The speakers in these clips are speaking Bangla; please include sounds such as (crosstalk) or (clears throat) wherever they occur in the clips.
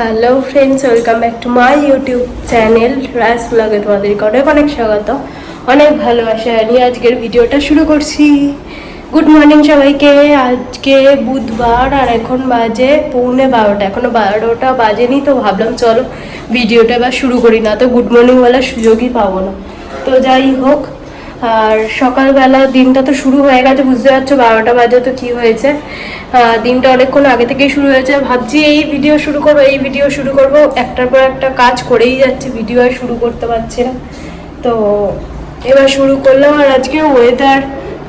Hello friends welcome back to my YouTube channel Ras ব্লগে তোমাদেরকে অনেক অনেক স্বাগত। অনেক ভালোবাসা নিয়ে আজকের ভিডিওটা শুরু করছি। গুড মর্নিং সবাইকে, আজকে বুধবার আর এখন বাজে পৌনে বারোটা এখনও বারোটা বাজেনি তো ভাবলাম চলো ভিডিওটা এবার শুরু করি, না তো গুড মর্নিং বলার সুযোগই পাবো না। তো যাই হোক আর সকালবেলা দিনটা তো শুরু হয়ে গেছে, বুঝতে পারছ, বারোটা বাজে তো কি হয়েছে। দিনটা অনেকক্ষণ আগে থেকেই শুরু হয়েছে। ভাবছি এই ভিডিও শুরু করব, এই ভিডিও শুরু করব। একটার পর একটা কাজ করেই যাচ্ছে ভিডিও আর শুরু করতে পারছি না। তো এবার শুরু করলাম আর আজকে ওয়েদার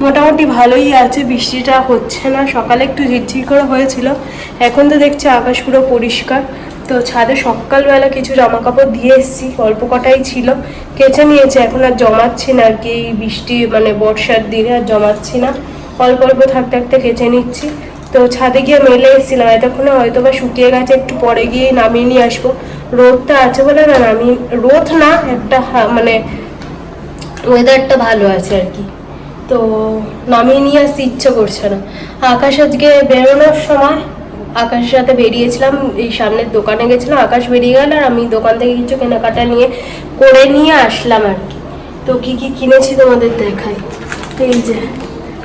মোটামুটি ভালোই আছে, বৃষ্টিটা হচ্ছে না। সকালে একটু ঝিরঝির করে হয়েছিল। এখন তো দেখছি আকাশ পুরো পরিষ্কার। তো ছাদে সকালবেলা কিছু জামা কাপড় দিয়ে এসেছি অল্প কটাই ছিল। কেচে নিয়েছে, এখন আর জমাচ্ছি না, আর কি বৃষ্টি মানে বর্ষার দিনে আর জমাচ্ছি না। অল্প অল্প থাকতে থাকতে কেচে নিচ্ছি। তো ছাদে গিয়ে মেলে এসেছিলাম, এতক্ষণে হয়তো বা শুকিয়ে গেছে, একটু পরে গিয়ে নামিয়ে নিয়ে আসব। রোদটা আছে বলে না নামিয়ে রোদ না, একটা মানে ওয়েদারটা ভালো আছে আর কি। তো নামিয়ে নিয়ে আসতে ইচ্ছে করছে না। আকাশ আজকে বেরোনোর সময় আকাশের সাথে বেরিয়েছিলাম, এই সামনের দোকানে গেছিলাম, আকাশ বেরিয়ে গেল আর আমি দোকান থেকে কিছু কেনাকাটা নিয়ে করে নিয়ে আসলাম আর কি। তো কি কি কিনেছি তোমাদের দেখাই? এই যে,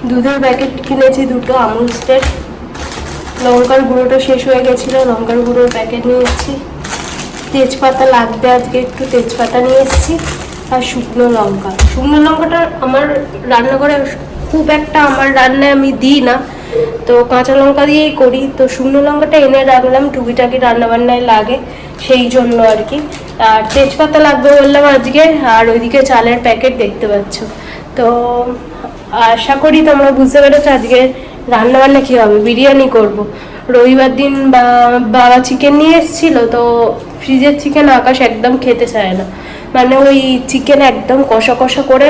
দুধের প্যাকেট কিনেছি দুটো আমুল স্টেট লঙ্কার গুঁড়োটা শেষ হয়ে গেছিল, লঙ্কার গুঁড়োর প্যাকেট নিয়ে এসেছি তেজপাতা লাগবে আজকে একটু, তেজপাতা নিয়ে এসেছি আর শুকনো লঙ্কা। শুকনো লঙ্কাটা আমার রান্নাঘরে খুব একটা আমার রান্নায় আমি দিই না তো কাঁচা লঙ্কা দিয়েই করি। তো শুকনো লঙ্কাটা এনে রাখলাম, টুকিটাকি রান্না বান্নায় লাগে সেই জন্য আর কি। আর তেজপাতা লাগবে বললাম আজকে, আর ওইদিকে চালের প্যাকেট দেখতে পাচ্ছ। তো আশা করি তোমরা বুঝতে পেরেছ আজকে রান্নাবান্না কী হবে। বিরিয়ানি করব। রবিবার দিন বাবা চিকেন নিয়ে এসেছিল, তো ফ্রিজের চিকেন আকাশ একদম খেতে চায় না। মানে ওই চিকেন একদম কষা কষা করে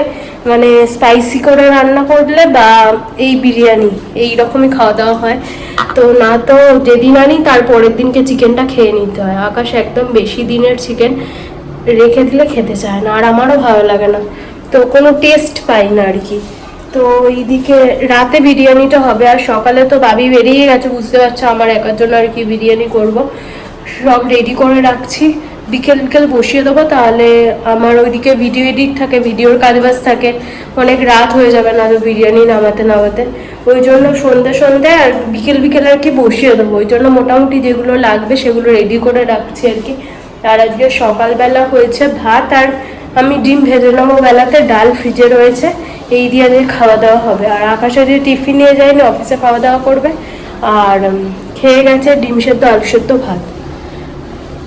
মানে স্পাইসি করে রান্না করলে বা এই বিরিয়ানি, এই রকমই খাওয়া দাওয়া হয়। তো না তো যেদিন আনি তার পরের দিনকে চিকেনটা খেয়ে নিতে হয়। আকাশ একদম বেশি দিনের চিকেন রেখে দিলে খেতে চায় না, আর আমারও ভালো লাগে না। তো কোনো টেস্ট পাই না আর কি। তো এইদিকে রাতে বিরিয়ানিটা হবে, আর সকালে তো বাবি বেরিয়ে গেছে, বুঝতে পারছ আমার একার জন্য আর কি বিরিয়ানি করব। সব রেডি করে রাখছি। বিকেল বিকেল বসিয়ে দেবো, তাহলে আমার ওইদিকে ভিডিও এডিট থাকে ভিডিওর কাজবাজ থাকে, অনেক রাত হয়ে যাবে না তো বিরিয়ানি নামাতে নামাতে। ওই জন্য সন্ধে সন্ধে আর বিকেল বিকেল আর কি বসিয়ে দেবো। ওই জন্য মোটামুটি যেগুলো লাগবে সেগুলো রেডি করে রাখছি আর কি। আর আজকে সকালবেলা হয়েছে ভাত, আর আমি ডিম ভেজে নেব বেলাতে, ডাল ফ্রিজে রয়েছে, এই দিয়ে আজকে খাওয়া দাওয়া হবে। আর আকাশে যে টিফিন নিয়ে যায়নি, অফিসে খাওয়া দাওয়া করবে। আর খেয়ে গেছে ডিম সেদ্ধ, আলু সেদ্ধ, ভাত।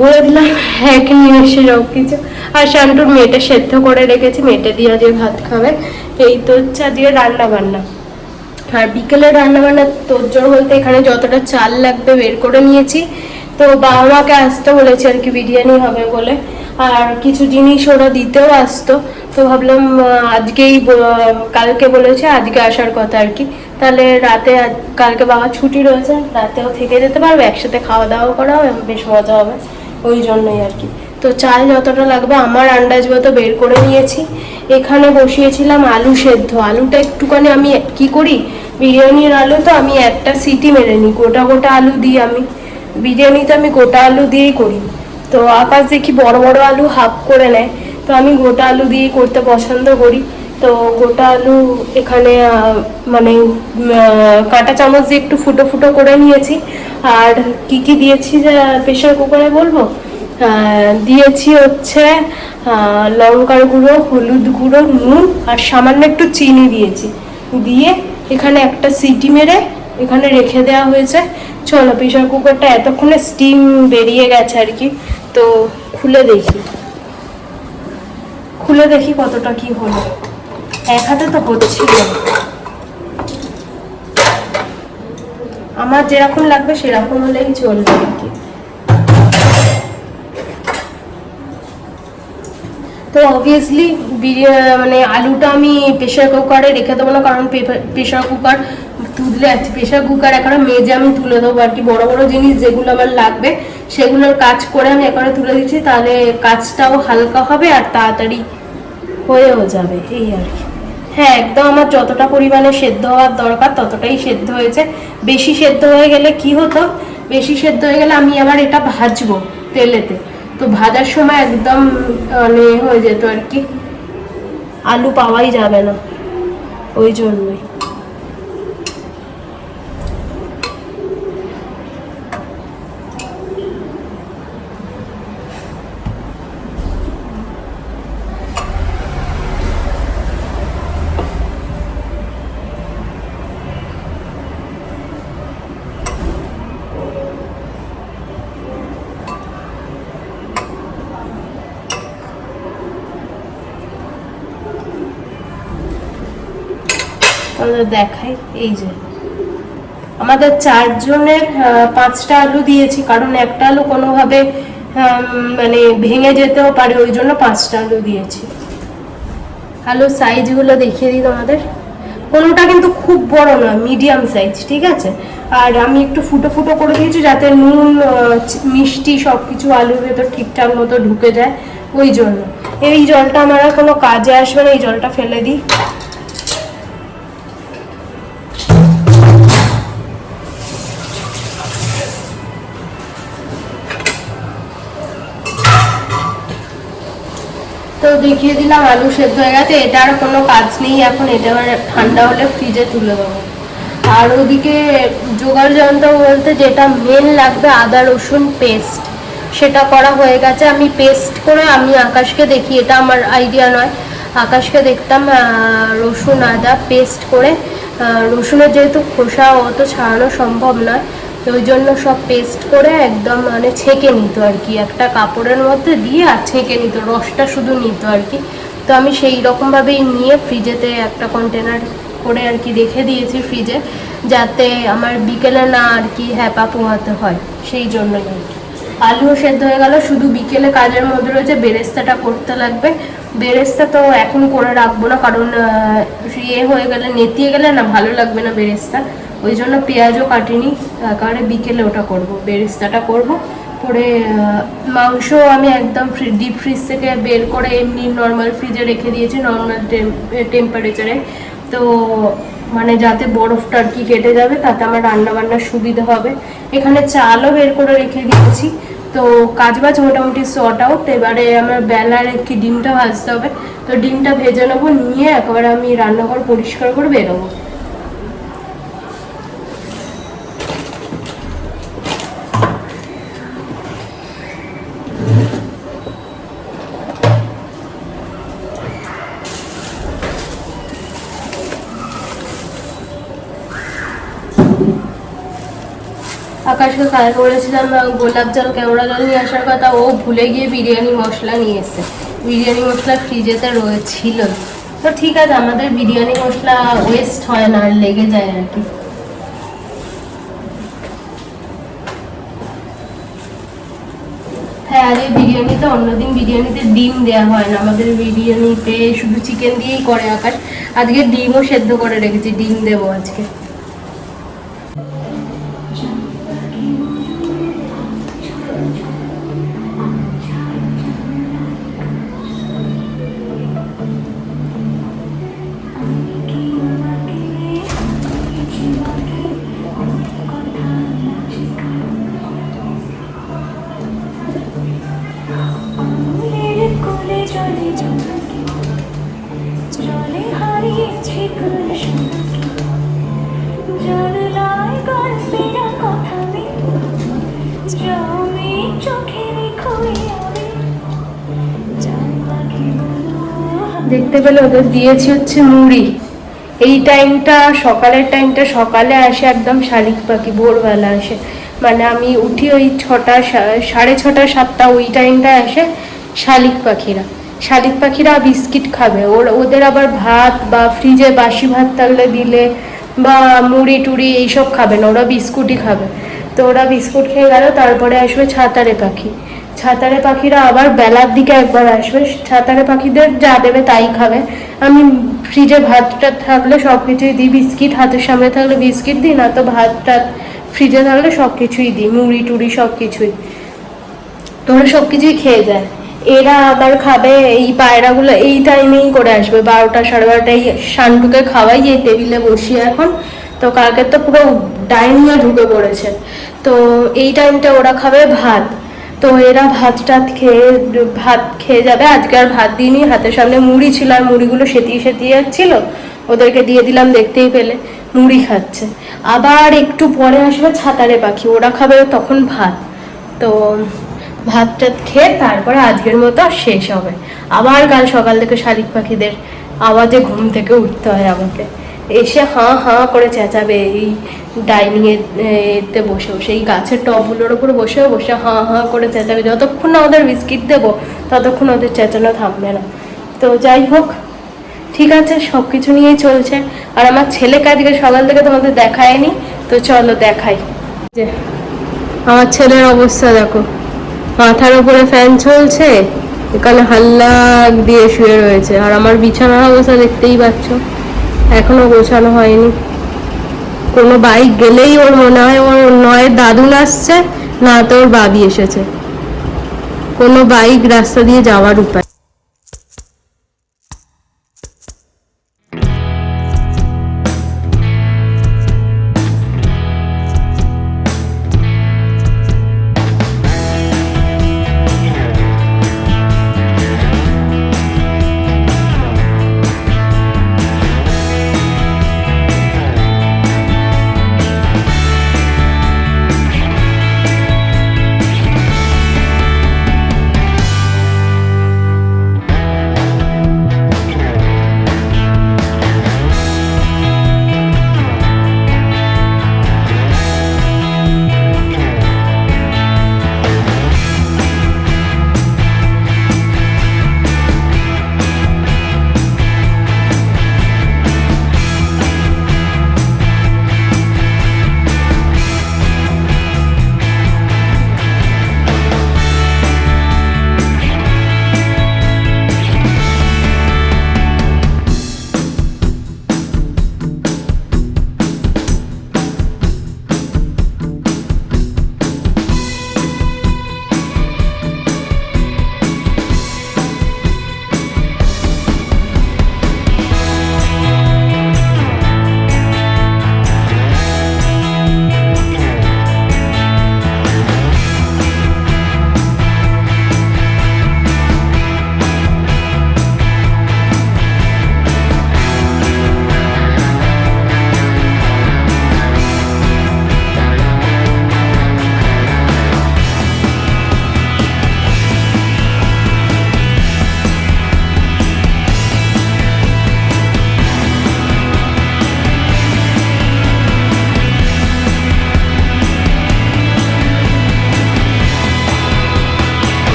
বলে দিলাম, এক নিয়ে এসে সব কিছু। আর শান্টুর মেয়েটা সেদ্ধ করে রেখেছি, মেয়েটা দিয়ে আজকে ভাত খাবে। এই তো হচ্ছে আজকে রান্না বান্না। আর বিকেলে রান্না বান্না, তোর বলতে এখানে যতটা চাল লাগবে বের করে নিয়েছি। তো বাবা মাকে আসতে বলেছি আর কি, বিরিয়ানি হবে বলে। আর কিছু জিনিস ওরা দিতেও আসতো। তো ভাবলাম আজকেই কালকে বলেছে, আজকে আসার কথা আর কি। তাহলে রাতে কালকে বাবা ছুটি রয়েছে, রাতেও থেকে যেতে পারবে, একসাথে খাওয়া দাওয়া করা বেশ মজা হবে। ওই জন্যই আর কি। তো চাল যতটা লাগবে আমার আন্দাজ মতো বের করে নিয়েছি। এখানে বসিয়েছিলাম আলু সেদ্ধ। আলুটা একটুখানি আমি কি করি? বিরিয়ানির আলু তো আমি একটা সিটি মেরে নিই, গোটা গোটা আলু দিই আমি। বিরিয়ানিতে আমি গোটা আলু দিয়েই করি। তো আকাশ দেখি বড় বড় আলু হাফ করে নেয়। তো আমি গোটা আলু দিয়েই করতে পছন্দ করি। তো গোটা আলু এখানে মানে কাঁটা চামচ দিয়ে একটু ফুটো ফুটো করে নিয়েছি। আর কি কি দিয়েছি প্রেশার কুকারে বলব? দিয়েছি হচ্ছে লঙ্কার গুঁড়ো, হলুদ গুঁড়ো, নুন, আর সামান্য একটু চিনি দিয়েছি। দিয়ে এখানে একটা সিটি মেরে এখানে রেখে দেওয়া হয়েছে। চলো, প্রেশার কুকারটা এতক্ষণে স্টিম বেরিয়ে গেছে আর কি। তো খুলে দেখি। খুলে দেখি কতটা কি হলো। এক হাতে তো হচ্ছিল। আমার যেরকম লাগবে সেরকম হলেই চলবে কি। তো অবভিয়াসলি মানে আলুটা আমি প্রেশার কুকারে রেখে দেবো না, কারণ প্রেশার কুকার তুললে প্রেশার কুকার এখানে মেজে আমি তুলে দেবো আর কি। বড় বড় জিনিস যেগুলো আমার লাগবে সেগুলোর কাজ করে আমি এখানে তুলে দিচ্ছি, তাহলে কাজটাও হালকা হবে আর তাড়াতাড়ি হয়েও যাবে, এই আর কি। হ্যাঁ একদম আমার যতটা পরিমাণে সেদ্ধ হওয়ার দরকার, ততটাই সেদ্ধ হয়েছে। বেশি সেদ্ধ হয়ে গেলে কি হতো? বেশি সেদ্ধ হয়ে গেলে আমি আবার এটা ভাজবো তেলেতে। তো ভাজার সময় একদম মানে হয়ে যেত আর কি। আলু পাওয়াই যাবে না, ওই জন্যই আমাদের দেখাই, এই যে। আমাদের চারজনের পাঁচটা আলু দিয়েছি, কারণ একটা আলু কোনোভাবে মানে ভেঙে যেতেও পারে, ওই জন্য পাঁচটা আলু দিয়েছি। আলুর সাইজগুলো দেখিয়ে দিই তোমাদের। কোনোটা কিন্তু খুব বড় না মিডিয়াম সাইজ, ঠিক আছে? আর আমি একটু ফুটো ফুটো করে দিয়েছি যাতে নুন মিষ্টি সব কিছু আলুর ভেতর ঠিকঠাক মতো ঢুকে যায়, ওই জন্য। এই জলটা আমার কোনো কাজে আসবে না, এই জলটা ফেলে দিই। তো দিলাম, আলু সেদ্ধ হয়ে গেছে। এটা আর কোনো কাজ নেই এখন, এটা এবার ঠান্ডা হলে ফ্রিজে তুলে দেবো। আর ওদিকে জোগাড় যন্ত্র বলতে যেটা মেন লাগবে, আদা, রসুন পেস্ট সেটা করা হয়ে গেছে। আমি পেস্ট করে আমি আকাশকে দেখি, এটা আমার আইডিয়া নয়। আকাশকে দেখতাম রসুন, আদা পেস্ট করে। রসুনের যেহেতু খোসা অত ছাড়ানো সম্ভব নয় তো ওই জন্য সব পেস্ট করে একদম মানে ছেঁকে নিত আর কি। একটা কাপড়ের মধ্যে দিয়ে আর ছেঁকে নিত, রসটা শুধু নিত আর কি। তো আমি সেই রকমভাবেই নিয়ে ফ্রিজেতে একটা কন্টেনার করে আর কি রেখে দিয়েছি ফ্রিজে, যাতে আমার বিকেলে না আর কি হ্যাপা পোহাতে হয়। সেই জন্যই আর কি। আলুও সেদ্ধ হয়ে গেল, শুধু বিকেলে কাজের মধ্যে রয়েছে, বেরেস্তাটা করতে লাগবে। বেরেস্তা তো এখন করে রাখব না, কারণ ইয়ে হয়ে গেলে, নেতিয়ে গেলে না ভালো লাগবে না বেরেস্তা। ওই জন্য পেঁয়াজও কাটিনি একেবারে বিকেলে ওটা করব বেরিস্তাটা করব করে আহ, মাংস আমি একদম ডিপ ফ্রিজ থেকে বের করে এমনি নর্মাল ফ্রিজে রেখে দিয়েছি নর্মাল টেম্পারেচারে তো মানে যাতে বরফটা আর কি কেটে যাবে তাতে আমার রান্না বান্নার সুবিধা হবে। এখানে চালও বের করে রেখে দিয়েছি। তো কাজ বাজ মোটামুটি শর্ট আউট এবারে আমার বেলার কি ডিমটা ভাজতে হবে। তো ডিমটা ভেজে নেব নিয়ে একবারে আমি রান্নাঘর পরিষ্কার করে বেরোবো। আকাশকে কাল আহ, গোলাপ জল কেওড়া জল নিয়ে আসার কথা ও ভুলে গিয়ে বিরিয়ানি মশলা নিয়ে এসছে। বিরিয়ানি মশলা ফ্রিজেতে রয়েছিল। তো ঠিক আছে আমাদের বিরিয়ানি মশলা ওয়েস্ট হয় না আর লেগে যায় আর কি। হ্যাঁ আর এই বিরিয়ানিতে অন্যদিন বিরিয়ানিতে ডিম দেওয়া হয় না। আমাদের বিরিয়ানিতে শুধু চিকেন দিয়েই করে আকাশ। আজকে ডিমও সেদ্ধ করে রেখেছি ডিম দেবো আজকে। দেখতে পেলে ওদের দিয়েছি হচ্ছে মুড়ি। এই টাইমটা, সকালের টাইমটা সকালে আসে একদম শালিক পাখি, ভোরবেলা আসে। মানে আমি উঠি ওই ছটা সাড়ে ছটা, সাতটা ওই টাইমটা আসে শালিক পাখিরা। শালিক পাখিরা বিস্কিট খাবে। ওর ওদের আবার ভাত বা ফ্রিজে বাসি ভাত থাকলে দিলে বা মুড়ি টুড়ি এইসব খাবে না, ওরা বিস্কুটই খাবে। তো ওরা বিস্কুট খেয়ে গেল, তারপরে আসবে ছাতারে পাখি। ছাতারে পাখিরা আবার বেলার দিকে একবার আসবে। ছাতারে পাখিদের যা দেবে তাই খাবে। আমি ফ্রিজে ভাতটা থাকলে সব কিছুই দিই, বিস্কিট হাতের সামনে থাকলে বিস্কিট দিই, না তো ভাতটা ফ্রিজে থাকলে সব কিছুই দিই, মুড়ি টুড়ি সব কিছুই তো ওরা সব কিছুই খেয়ে যায়। এরা আবার খাবে এই পায়রাগুলো এই টাইমেই করে আসবে, বারোটা সাড়ে বারোটায় শান্টুকে খাওয়াই, এই টেবিলে বসিয়ে এখন। তো কালকে তো পুরো ডাইনিয়ে ঢুকে পড়েছে। তো এই টাইমটা ওরা খাবে ভাত। তো এরা ভাত টাত খেয়ে, ভাত খেয়ে যাবে। আজকে আর ভাত দিইনি, হাতের সামনে মুড়ি ছিল আর মুড়িগুলো সেতিয়ে সেতিয়ে যাচ্ছিল। ওদেরকে দিয়ে দিলাম, দেখতেই পেলে, মুড়ি খাচ্ছে। আবার একটু পরে আসবে ছাতারে পাখি, ওরা খাবে তখন ভাত। তো ভাত টাত খেয়ে তারপরে আজকের মতো শেষ হবে। আবার কাল সকাল থেকে শালিক পাখিদের আওয়াজে ঘুম থেকে উঠতে হয় আমাকে। এসে হাঁ হাঁ করে চেঁচাবে এই ডাইনিং এতে বসে বসে এই গাছের টবগুলোর উপরে বসে বসে হাঁ হাঁ করে চেঁচাবে। যতক্ষণ না ওদের বিস্কিট দেবো, ততক্ষণ ওদের চেঁচানো থামবে না। তো যাই হোক, ঠিক আছে সব কিছু নিয়েই চলছে। আর আমার ছেলেকে আজকে সকাল থেকে তোমাদের দেখায়নি। তো চলো দেখাই। যে আমার ছেলের অবস্থা দেখো। মাথার উপরে ফ্যান চলছে, এখানে হাল্লা দিয়ে শুয়ে রয়েছে। আর আমার বিছানার অবস্থা দেখতেই পাচ্ছ, এখনও গোছানো হয়নি। কোনো বাইক গেলেই ওর মনে হয় ওর নয় দাদুন আসছে, না তো ওর বাবি এসেছে। কোনো বাইক রাস্তা দিয়ে যাওয়ার উপায়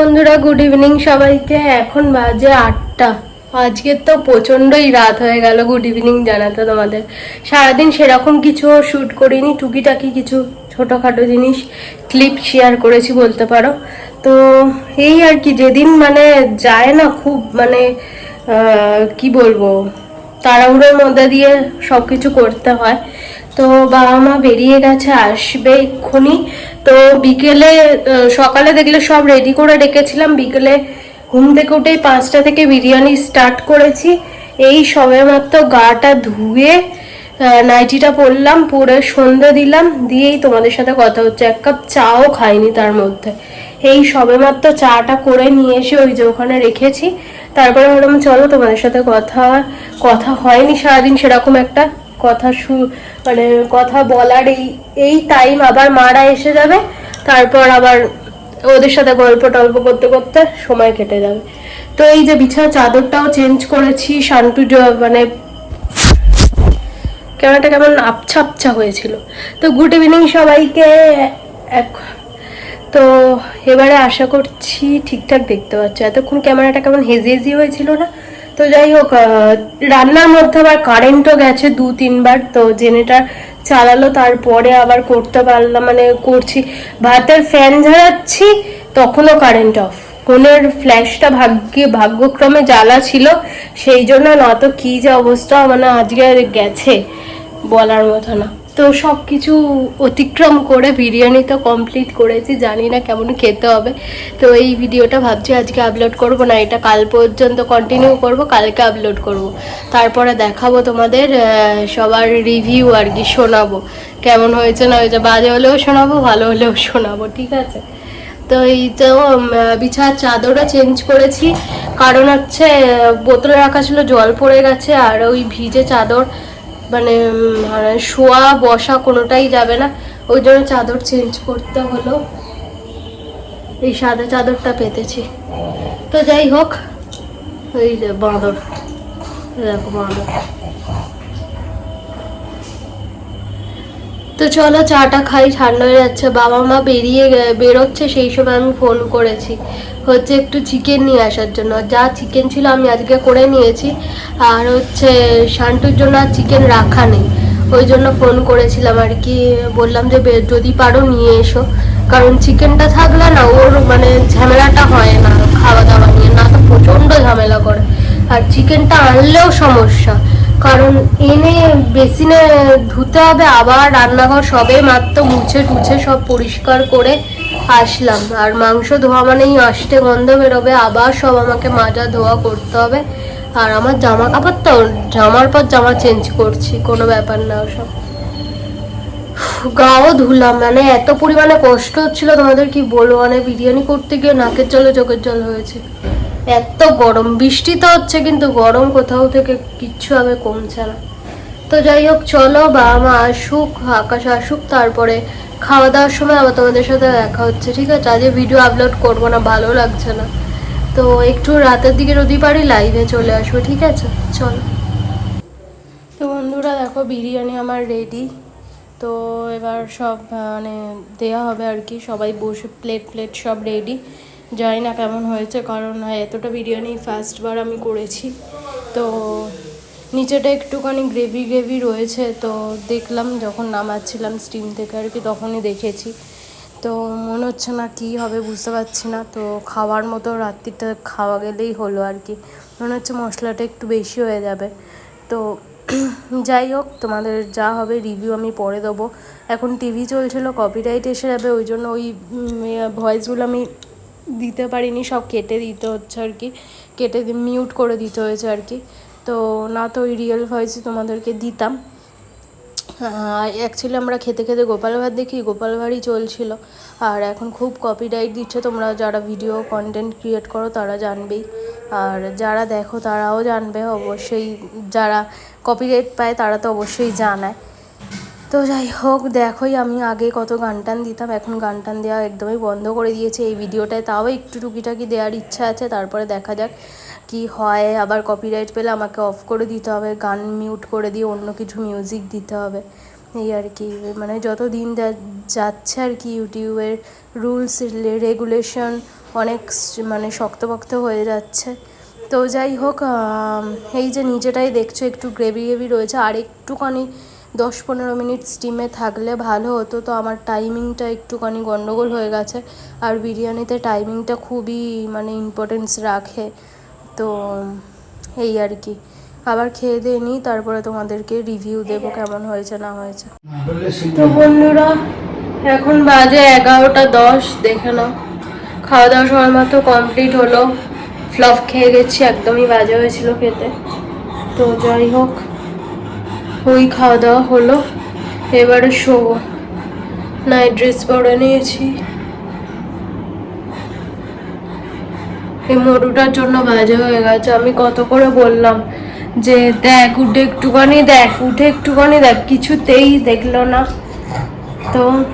বন্ধুরা গুড ইভিনিং সবাইকে। এখন বাজে আটটা। আজকে তো প্রচণ্ডই রাত হয়ে গেল গুড ইভিনিং জানাতে তোমাদের। সারাদিন সেরকম কিছু শ্যুট করিনি, টুকিটাকি কিছু ছোটোখাটো জিনিস ক্লিপ শেয়ার করেছি বলতে পারো। তো এই আর কি, যেদিন মানে যায় না খুব মানে কি বলব, তাড়াহুড়োর মধ্যে দিয়ে সব কিছু করতে হয়। তো বাবা মা বেরিয়ে গেছে, আসবে এক্ষুনি। তো বিকেলে সকালে দেখলে সব রেডি করে রেখেছিলাম। বিকেলে ঘুম থেকে উঠেই পাঁচটা থেকে বিরিয়ানি স্টার্ট করেছি। এই সবে মাত্র গাটা ধুয়ে নাইটিটা পরলাম, পরে সন্ধে দিলাম। দিয়েই তোমাদের সাথে কথা হচ্ছে। এক কাপ চাও খাইনি তার মধ্যে। এই সবে মাত্র চাটা করে নিয়ে এসে ওই যে ওখানে রেখেছি। তারপরে ভাবলাম, চলো তোমাদের সাথে কথা কথা হয়নি সারাদিন সেরকম একটা। কথা শু মানে কথা বলার এই এই টাইম আবার মারা এসে যাবে, তারপর আবার ওদের সাথে গল্প টল্প করতে করতে সময় কেটে যাবে। তো এই যে বিছানা চাদরটাও চেঞ্জ করেছি, শান্টু জ- মানে ক্যামেরাটা কেমন আবছা আপছা হয়েছিল। তো গুড ইভিনিং সবাইকে, এক- তো এবারে আশা করছি ঠিকঠাক দেখতে পাচ্ছ। এতক্ষণ ক্যামেরাটা কেমন হেজি হেজি হয়েছিল না? তো যাই হোক রান্নার মধ্যে আবার কারেন্টও গেছে দু, তিনবার, তো জেনেটার চালালো, তারপরে আবার করতে পারলাম মানে করছি। ভাতের ফ্যান ঝাড়াচ্ছি, তখনও কারেন্ট অফ ফোনের ফ্ল্যাশটা ভাগ্যে, ভাগ্যক্রমে জ্বালা ছিল, সেই জন্য না তো কী যে অবস্থা মানে আজকে গেছে, বলার মতো না। তো সব কিছু অতিক্রম করে বিরিয়ানি তো কমপ্লিট করেছি জানি না কেমন খেতে হবে। তো এই ভিডিওটা ভাবছি আজকে আপলোড করব না এটা কাল পর্যন্ত কন্টিনিউ করব কালকে আপলোড করব। তারপরে দেখাবো তোমাদের সবার রিভিউ আর কি শোনাবো। কেমন হয়েছে না হয়েছে বাজে হলেও শোনাবো ভালো হলেও শোনাবো ঠিক আছে? তো এই তো উম, বিছানার চাদরও চেঞ্জ করেছি। কারণ হচ্ছে বোতলে রাখা ছিল জল পড়ে গেছে আর ওই ভিজে চাদর মানে মানে শোয়া, বসা কোনোটাই যাবে না। ওই জন্য চাদর চেঞ্জ করতে হলো। এই সাদা চাদরটা পেতেছি। তো যাই হোক, ওই বাঁদর। দেখো বাঁদর। তো চলো চাটা খাই, ঠান্ডা হয়ে যাচ্ছে, বাবা মা বেরিয়ে বেরোচ্ছে, সেই সময় আমি ফোন করেছি। হচ্ছে একটু চিকেন নিয়ে আসার জন্য। যা চিকেন ছিল আমি আজকে করে নিয়েছি। আর হচ্ছে শান্তুর জন্য আর চিকেন রাখা নেই। ওই জন্য ফোন করেছিলাম আর কি, বললাম যে যদি পারো নিয়ে এসো। কারণ চিকেনটা থাকলে না ওর মানে ঝামেলাটা হয় না খাওয়া দাওয়া নিয়ে। না তো প্রচণ্ড ঝামেলা করে। আর চিকেনটা আনলেও সমস্যা। কারণ এনে বেসিনে ধুতে হবে, আবার রান্নাঘর সবে মাত্র মুছে টুছে সব পরিষ্কার করে আসলাম। আর মাংস ধোয়া মানেই আসতে গন্ধ বেরোবে, আবার সব আমাকে মাজা ধোয়া করতে হবে। আর আমার জামা কাপড় তো জামার পর জামা চেঞ্জ করছি, কোনো ব্যাপার না ওসব। গাও ধুলাম মানে এত পরিমাণে কষ্ট হচ্ছিল তোমাদের কি বলব মানে বিরিয়ানি করতে গিয়ে নাকের জলে চোখের জল হয়েছে। এত গরম, বৃষ্টি তো হচ্ছে কিন্তু গরম কোথাও থেকে কিচ্ছু হবে কমছে না। তো যাই হোক, চলো বাবা মা আসুক, আকাশ আসুক, তারপরে খাওয়া দাওয়ার সময় আবার তোমাদের সাথে দেখা হচ্ছে, ঠিক আছে? আজকে ভিডিও আপলোড করব না, ভালো লাগছে না। তো একটু রাতের দিকে যদি পারি লাইভে চলে আসব, ঠিক আছে? চলো। তো বন্ধুরা, দেখো বিরিয়ানি আমার রেডি তো এবার সব মানে দেয়া হবে আর কি, সবাই বসে প্লেট প্লেট সব রেডি জানি না কেমন হয়েছে, কারণ এতটা বিরিয়ানি ফার্স্টবার আমি করেছি। তো নিচেটা একটুখানি গ্রেভি গ্রেভি রয়েছে, তো দেখলাম যখন নামাচ্ছিলাম স্টিম থেকে আর কি, তখনই দেখেছি। তো মনে হচ্ছে না কি হবে, বুঝতে পারছি না। তো খাওয়ার মতো রাত্রিটা খাওয়া গেলেই হলো আর কি। মনে হচ্ছে মশলাটা একটু বেশি হয়ে যাবে। তো (clears throat) যাই হোক, তোমাদের যা হবে রিভিউ আমি পরে দেবো। এখন টিভি চলছিল কপিরাইট এসে যাবে, ওই জন্য ওই ভয়েসগুলো আমি দিতে পারিনি, সব কেটে দিতে হচ্ছে আর কি। কেটে মিউট করে দিতে হয়েছে আর কি। তো না তো ওই রিয়েল ভয়েসই তোমাদেরকে দিতাম। অ্যাকচুয়ালি আমরা খেতে খেতে গোপাল ভাঁড় দেখি, গোপাল ভাঁড়ই চলছিল। আর এখন খুব কপিরাইট দিচ্ছে, তোমরা যারা ভিডিও কন্টেন্ট ক্রিয়েট করো তারা জানবেই। আর যারা দেখো তারাও জানবে, অবশ্যই যারা কপিরাইট পায় তারা তো অবশ্যই জানায়। তো যাই হোক, দেখোই আমি আগে কত গান টান দিতাম, এখন গান টান দেওয়া একদমই বন্ধ করে দিয়েছে। এই ভিডিওটায় তাও একটু টুকিটাকি দেওয়ার ইচ্ছা আছে, তারপরে দেখা যাক কি হয়। আবার কপিরাইট পেলে আমাকে অফ করে দিতে হবে, গান মিউট করে দিয়ে অন্য কিছু মিউজিক দিতে হবে। এই আর কি মানে যত দিন যাচ্ছে আর কি ইউটিউবের রুলস রেগুলেশন অনেক মানে শক্তপোক্ত হয়ে যাচ্ছে। তো যাই হোক এই যে নিচেটাই দেখছ, একটু গ্রেভি গ্রেভি রয়েছে। আর একটুখানি দশ পনেরো মিনিট স্টিমে থাকলে ভালো হতো। তো আমার টাইমিংটা একটুখানি গন্ডগোল হয়ে গেছে। আর বিরিয়ানিতে টাইমিংটা খুবই মানে ইম্পর্টেন্স রাখে। তো এই আর কি। আবার খেয়ে দিয়ে নিই, তারপরে তোমাদেরকে রিভিউ দেবো কেমন হয়েছে, না হয়েছে। তো বন্ধুরা, এখন বাজে এগারোটা দশ, দেখে নাও। খাওয়া দাওয়া সময় মতো কমপ্লিট হলো। ফ্লপ খেয়ে গেছি, একদমই বাজে হয়েছিল খেতে। তো যাই হোক। ওই খাওয়া দাওয়া হলো। এবারে শোবো। নাইট ড্রেস পরে নিয়েছি। এই মরুটার জন্য বাজে হয়ে গেছে। আমি কত করে বললাম যে দেখ উঠে একটুখানি দেখ উঠে একটুখানি দেখ। কিছুতেই দেখল না। তো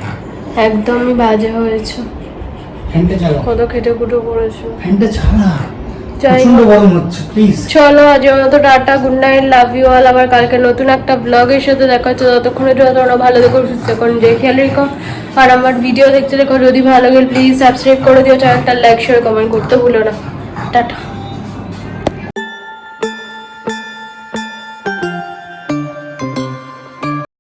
একদমই বাজে হয়েছে। কত খেটে কুটো ফ্যানটা চালা। যাই প্রচণ্ড গরম হচ্ছে প্লিজ চলো আজ মতো tata good night love you all আবার কালকে নতুন একটা ব্লগের সাথে দেখা হচ্ছে। ততক্ষণের জন্য তোমরা ভালো দেখো সুস্থ করুন যে খেয়াল রেখো। আর আমার ভিডিও দেখতে দেখো যদি ভালো লাগে প্লিজ সাবস্ক্রাইব করে দিও। চ্যানেলটা লাইক শেয়ার কমেন্ট করতে ভুলো না। টাটা।